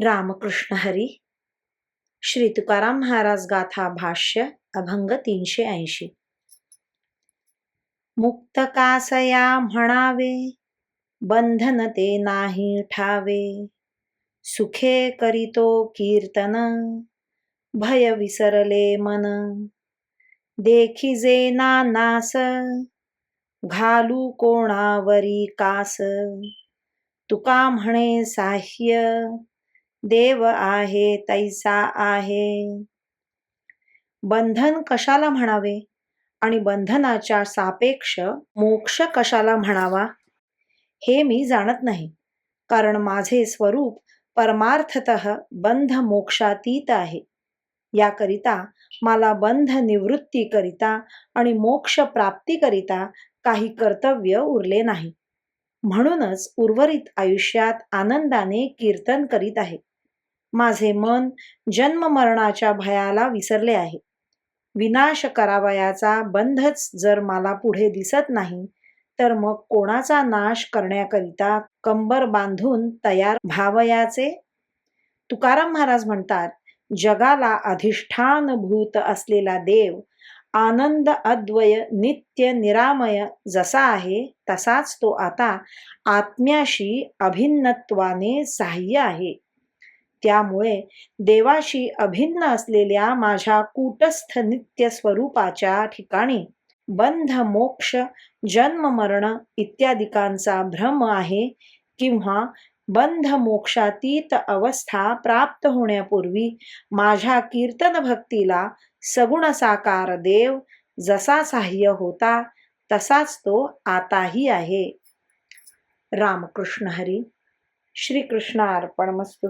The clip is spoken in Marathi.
रामकृष्ण हरी। श्री तुकाराम महाराज गाथा भाष्य अभंग तीनशे ऐंशी। मुक्त कासया म्हणावे बंधन ते नाही ठावे। सुखे करीतो कीर्तन भय विसरले मन। देखिजे जे नास घालू कोणावरी कास। तुका म्हणे साह्य देव आहे तैसा आहे. बंधन कशाला म्हणावे? आणि बंधनाच्या सापेक्ष मोक्ष कशाला म्हणावा? हे मी जाणत नाही. कारण माझे स्वरूप परमार्थत बंध मोक्षातीत आहे. याकरिता मला बंध निवृत्तीकरिता आणि मोक्ष प्राप्तीकरिता काही कर्तव्य उरले नाही. म्हणूनच उर्वरित आयुष्यात आनंदाने कीर्तन करीत आहे. माझे मन जन्म मरणाच्या भयाला विसरले आहे. विनाश करावयाचा बंधच जर मला पुढे दिसत नाही तर मग कोणाचा नाश करण्याकरिता कंबर बांधून तयार भावयाचे तुकाराम महाराज म्हणतात जगाला अधिष्ठानभूत असलेला देव आनंद अद्वय नित्य निरामय जसा आहे तसाच तो आता आत्म्याशी अभिन्नत्वाने सहाय्य आहे. त्यामुळे देवाशी अभिन्न असलेल्या माझ्या कूटस्थ नित्य स्वरूपाच्या ठिकाणी बंध मोक्ष जन्म मरण इत्यादिकांचा भ्रम आहे किंवा बंध मोक्षातीत अवस्था प्राप्त होण्यापूर्वी माझ्या कीर्तन भक्तीला सगुण साकार देव जसा सहाय्य होता तसाच तो आताही आहे. रामकृष्ण हरी. श्रीकृष्ण अर्पण मस्तू